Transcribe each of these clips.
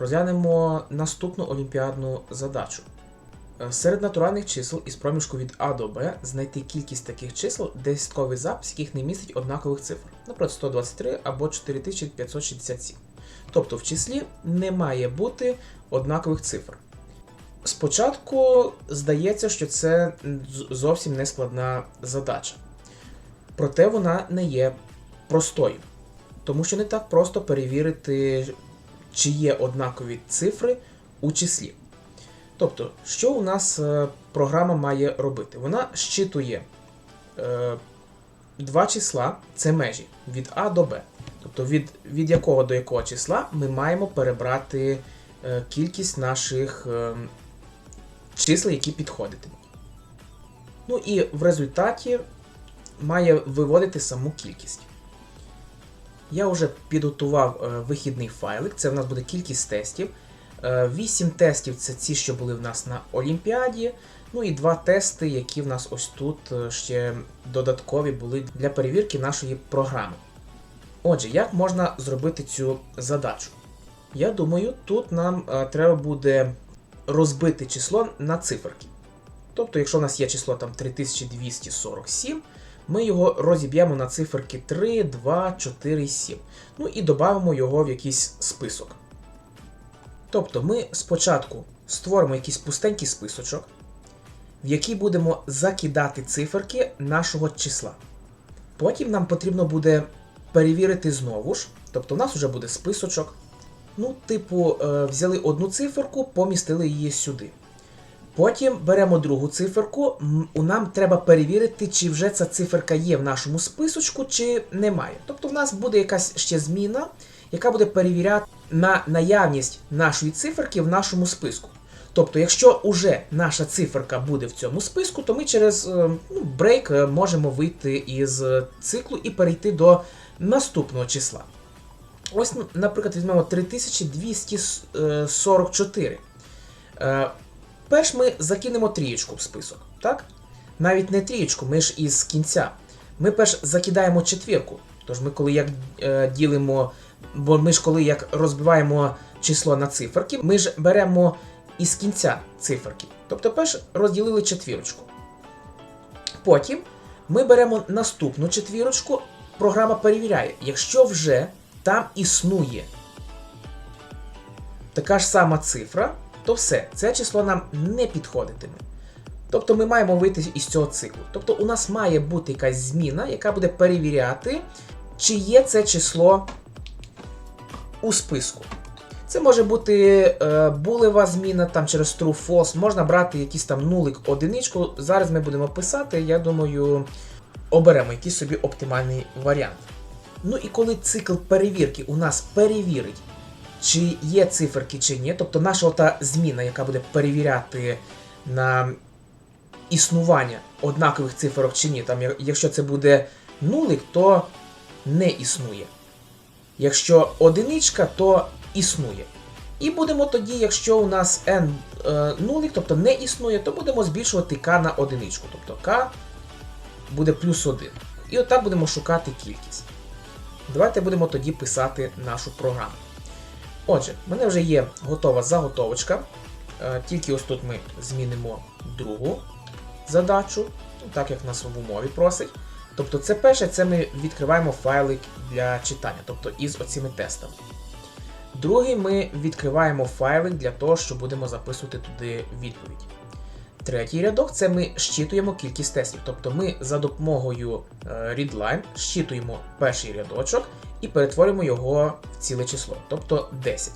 Розглянемо наступну олімпіадну задачу. Е, Серед натуральних чисел із проміжку від А до Б знайти кількість таких чисел, десятковий запис, яких не містить однакових цифр, наприклад, 123 або 4567. Тобто в числі не має бути однакових цифр. Спочатку здається, що це зовсім не складна задача. Проте вона не є простою, тому що не так просто перевірити, чи є однакові цифри у числі. Тобто, що у нас е, програма має робити? Вона щитує е, два числа, це межі від А до Б. Тобто від, від якого до якого числа ми маємо перебрати е, кількість наших е, чисел, які підходитимуть. Ну і в результаті має виводити саму кількість. Я вже підготував е, вихідний файлик, це в нас буде кількість тестів. 8 тестів це ці, що були в нас на Олімпіаді. Ну і два тести, які в нас ось тут е, ще додаткові були для перевірки нашої програми. Отже, як можна зробити цю задачу? Я думаю, тут нам е, треба буде розбити число на циферки. Тобто, якщо в нас є число там 3247, ми його розіб'ємо на циферки 3, 2, 4, 7. Ну і додамо його в якийсь список. Тобто ми спочатку створимо якийсь пустенький списочок, в який будемо закидати циферки нашого числа. Потім нам потрібно буде перевірити знову ж, тобто в нас вже буде списочок. Ну, типу, е, взяли одну циферку, помістили її сюди. Потім беремо другу циферку, нам треба перевірити, чи вже ця циферка є в нашому списочку, чи немає. Тобто в нас буде якась ще зміна, яка буде перевіряти на наявність нашої циферки в нашому списку. Тобто, якщо уже наша циферка буде в цьому списку, то ми через е, ну, брейк е, можемо вийти із циклу і перейти до наступного числа. Ось, наприклад, візьмемо 3244. Перш ми закинемо трієчку в список, так? Навіть не трієчку, ми ж із кінця. Ми перш закидаємо четвірку. Тож ми коли як е, ділимо, бо ми ж коли як розбиваємо число на циферки, ми ж беремо із кінця циферки. Тобто перш розділили четвірочку. Потім ми беремо наступну четвірочку, програма перевіряє, якщо вже там існує така ж сама цифра, то все, це число нам не підходитиме. Тобто ми маємо вийти із цього циклу. Тобто у нас має бути якась зміна, яка буде перевіряти, чи є це число у списку. Це може бути е, булева зміна там через true false, можна брати якийсь там нулик одиничку. Зараз ми будемо писати, я думаю, оберемо якийсь собі оптимальний варіант. Ну і коли цикл перевірки у нас перевірить, чи є циферки чи ні, тобто наша ота зміна, яка буде перевіряти на існування однакових циферок чи ні. Там, якщо це буде нулик, то не існує. Якщо одиничка, то існує. І будемо тоді, якщо у нас n е, нулик, тобто не існує, то будемо збільшувати k на одиничку. Тобто k буде плюс 1. І отак будемо шукати кількість. Давайте будемо тоді писати нашу програму. Отже, в мене вже є готова заготовочка. Е, Тільки ось тут ми змінимо другу задачу, ну, так як нас в умові просить. Тобто це перше, це ми відкриваємо файлик для читання, тобто із оцими тестами. Другий ми відкриваємо файлик для того, що будемо записувати туди відповідь. Третій рядок це ми щитуємо кількість тестів. Тобто ми за допомогою е, readline щитуємо перший рядочок і перетворюємо його в ціле число, тобто 10.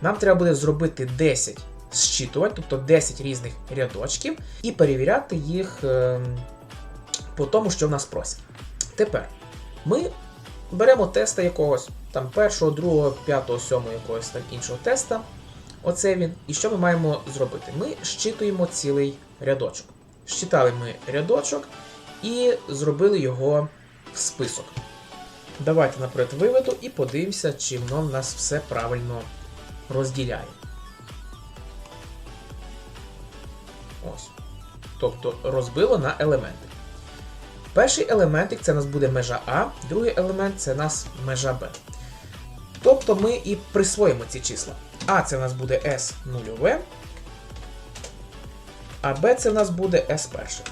Нам треба буде зробити 10 зчитувань, тобто 10 різних рядочків, і перевіряти їх е, по тому, що в нас просять. Тепер ми беремо теста якогось, там першого, другого, п'ятого, сьомого якогось там іншого теста. Оце він. І що ми маємо зробити? Ми щитуємо цілий рядочок. Щитали ми рядочок і зробили його в список. Давайте наперед виведу і подивимося, чи воно в нас все правильно розділяє. Ось. Тобто розбило на елементи. Перший елементик це у нас буде межа А, другий елемент це у нас межа Б. Тобто ми і присвоїмо ці числа. А це в нас буде S нульове, а Б це в нас буде S перше.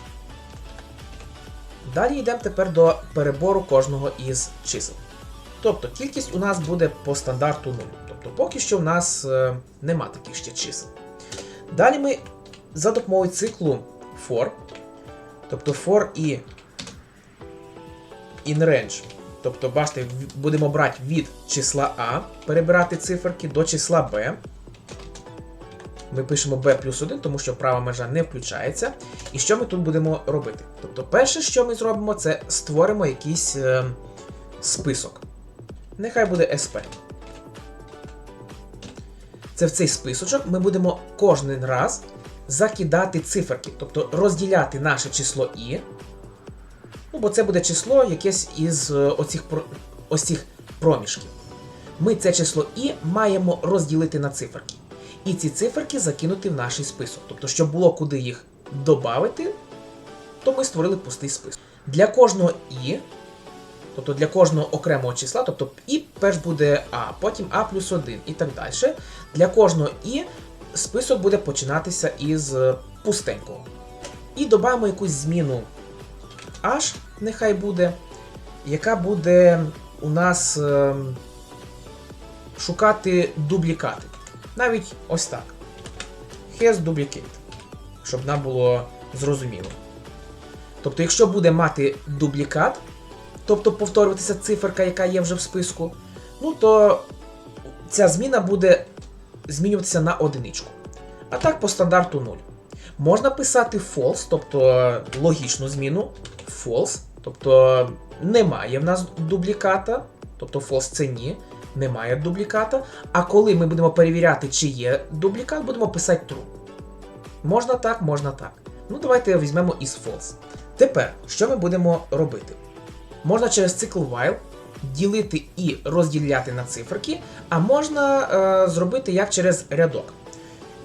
Далі йдемо тепер до перебору кожного із чисел. Тобто кількість у нас буде по стандарту 0. Тобто поки що в нас е, нема таких ще чисел. Далі ми за допомогою циклу for, тобто for і in range. Тобто, бачите, будемо брати від числа А, перебирати циферки до числа B. Ми пишемо b плюс 1, тому що права межа не включається. І що ми тут будемо робити? Тобто, перше, що ми зробимо, це створимо якийсь е, список. Нехай буде SP. Це в цей списочок ми будемо кожен раз закидати циферки, тобто розділяти наше число І. Ну, бо це буде число якесь із е, оцих, про- ось цих проміжків. Ми це число І маємо розділити на циферки. І ці циферки закинути в наш список. Тобто, щоб було куди їх додати, то ми створили пустий список. Для кожного І, тобто для кожного окремого числа, тобто І перш буде А, потім А плюс 1 і так далі. Для кожного І список буде починатися із пустенького. І додамо якусь зміну H, нехай буде, яка буде у нас е, шукати дублікати. Навіть ось так. Has duplicate. Щоб нам було зрозуміло. Тобто, якщо буде мати дублікат, тобто повторюватися циферка, яка є вже в списку, ну то ця зміна буде змінюватися на одиничку. А так по стандарту 0. Можна писати false, тобто логічну зміну. False, тобто немає в нас дубліката, тобто false це ні, немає дубліката. А коли ми будемо перевіряти, чи є дублікат, будемо писати true. Можна так, можна так. Ну, давайте візьмемо із false. Тепер, що ми будемо робити? Можна через цикл while ділити і розділяти на циферки, а можна е, зробити як через рядок.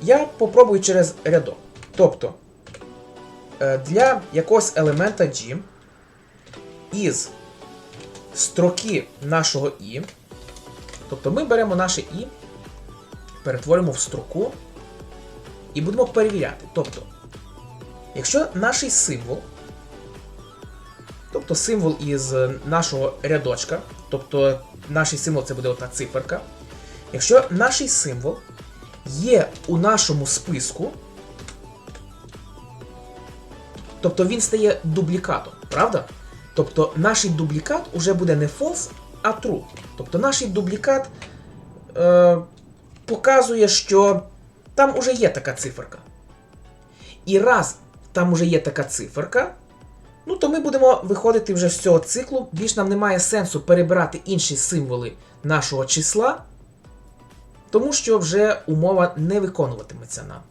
Я попробую через рядок. Тобто е, для якогось елемента G із строки нашого І, тобто ми беремо наше І, перетворимо в строку і будемо перевіряти. Тобто, якщо наш символ, тобто символ із нашого рядочка, тобто наш символ це буде ота циферка, якщо наш символ є у нашому списку, тобто він стає дублікатом, правда? Тобто наш дублікат уже буде не false, а true. Тобто наш дублікат е, показує, що там уже є така циферка. І раз там уже є така циферка, ну то ми будемо виходити вже з цього циклу. Більш нам немає сенсу перебирати інші символи нашого числа, тому що вже умова не виконуватиметься нам.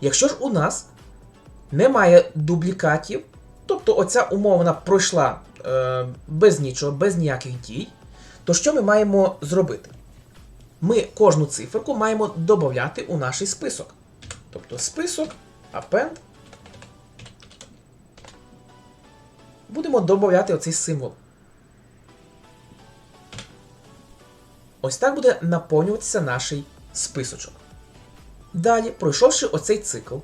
Якщо ж у нас немає дублікатів, тобто оця умова вона пройшла е, без нічого, без ніяких дій, то що ми маємо зробити? Ми кожну циферку маємо додати у наш список. Тобто список, append. Будемо додати оцей символ. Ось так буде наповнюватися наш списочок. Далі, пройшовши оцей цикл,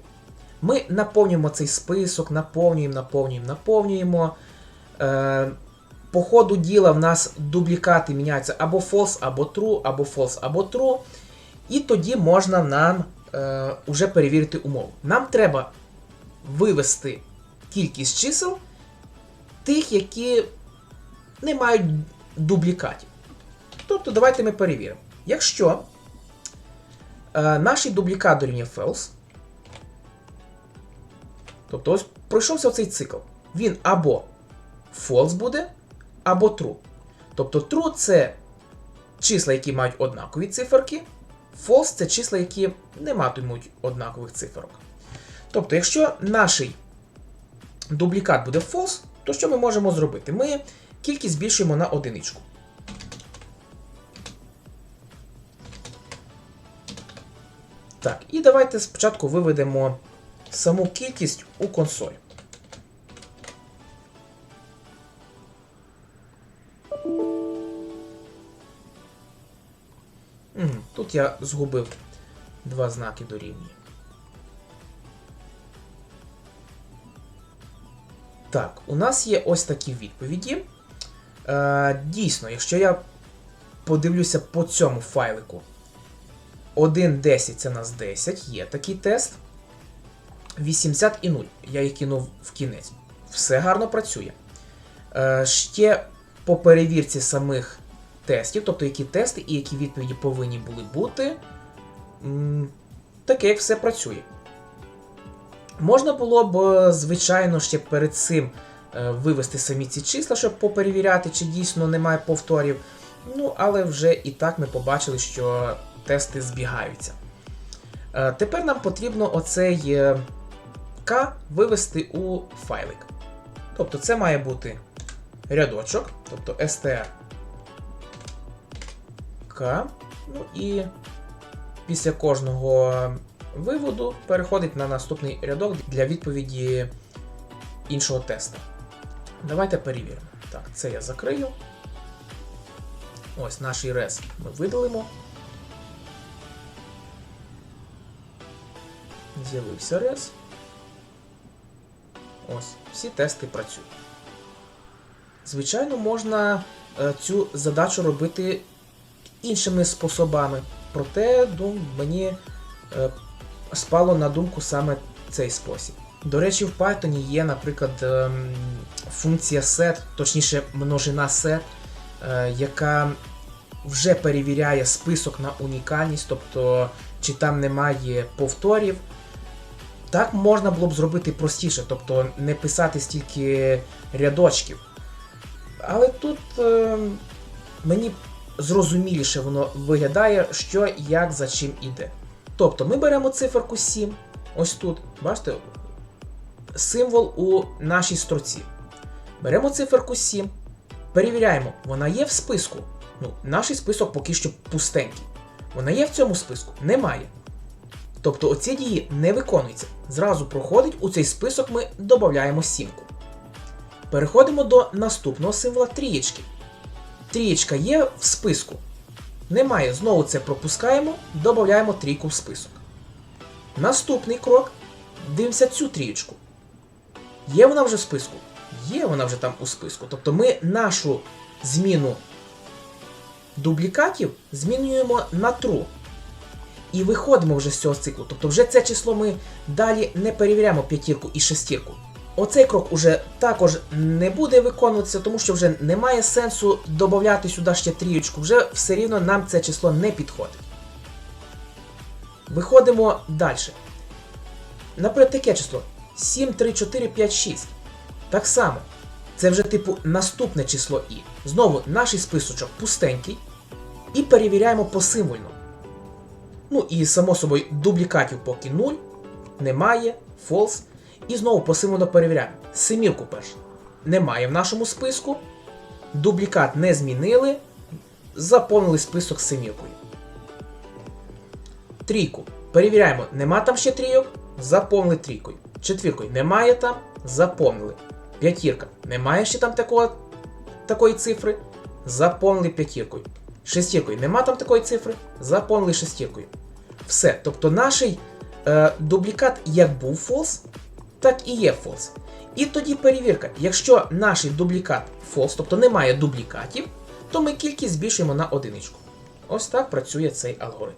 ми наповнюємо цей список, наповнюємо, наповнюємо, наповнюємо. Е, по ходу діла в нас дублікати міняються або false, або true, або false, або true. І тоді можна нам е, уже перевірити умову. Нам треба вивести кількість чисел тих, які не мають дублікатів. Тобто, давайте ми перевіримо. Якщо е, наш дублікат дорівнює false, тобто ось пройшовся цей цикл, він або false буде, або true. Тобто true це числа, які мають однакові циферки, false це числа, які не матимуть однакових циферок. Тобто, якщо наш дублікат буде false, то що ми можемо зробити? Ми кількість збільшуємо на одиничку. Так, і давайте спочатку виведемо саму кількість у консоль. Тут я згубив Два знаки дорівнює. Так, у нас є ось такі відповіді. Е, дійсно, якщо я подивлюся по цьому файлику. 1.10 це нас 10, є такий тест. 80 і 0. Я їх кинув в кінець. Все гарно працює. Е, ще по перевірці самих тестів, тобто які тести і які відповіді повинні були бути. Таке як все працює. Можна було б, е, звичайно, ще перед цим е, вивести самі ці числа, щоб поперевіряти, чи дійсно немає повторів. Ну, але вже і так ми побачили, що тести збігаються. Е, Тепер нам потрібно оцей К вивести у файлик. Тобто це має бути рядочок, тобто str К. Ну і після кожного виводу переходить на наступний рядок для відповіді іншого теста. Давайте перевіримо. Так, це я закрию. Ось наш res ми видалимо. З'явився res. Ось, всі тести працюють. Звичайно, можна е, цю задачу робити іншими способами. Проте ну, мені е, спало на думку саме цей спосіб. До речі, в Python є, наприклад, ем, функція set, точніше, множина set, е, яка вже перевіряє список на унікальність, тобто чи там немає повторів. Так можна було б зробити простіше, тобто не писати стільки рядочків. Але тут е, мені зрозуміліше воно виглядає, що як за чим іде. Тобто ми беремо циферку 7, ось тут, бачите, символ у нашій строці. Беремо циферку 7, перевіряємо, вона є в списку. Ну, наш список поки що пустенький. Вона є в цьому списку? Немає. Тобто оці дії не виконуються. Зразу проходить у цей список ми додаємо сімку. Переходимо до наступного символа трієчки. Трієчка є в списку. Немає, знову це пропускаємо, додаємо трійку в список. Наступний крок. Дивимося цю трієчку. Є вона вже в списку? Є вона вже там у списку. Тобто ми нашу зміну дублікатів змінюємо на true. І виходимо вже з цього циклу. Тобто вже це число ми далі не перевіряємо п'ятірку і шестірку. Оцей крок уже також не буде виконуватися, тому що вже немає сенсу додати сюди ще трієчку, вже все рівно нам це число не підходить. Виходимо далі. Наприклад, таке число 7, 3, 4, 5, 6. Так само. Це вже типу наступне число І. Знову наш списочок пустенький. І перевіряємо посимвольно. Ну і само собою дублікатів поки 0, немає, false. І знову посимвольно перевіряємо. Семірку першу. Немає в нашому списку. Дублікат не змінили. Заповнили список з семіркою. Трійку. Перевіряємо, нема там ще трійок. Заповнили трійкою. Четвіркою немає там. Заповнили. П'ятірка. Немає ще там такого, такої цифри. Заповнили п'ятіркою. Шестіркою. Нема там такої цифри. Заповнили шестіркою. Все. Тобто наш е, дублікат як був false, так і є false. І тоді перевірка. Якщо наш дублікат false, тобто немає дублікатів, то ми кількість збільшуємо на одиничку. Ось так працює цей алгоритм.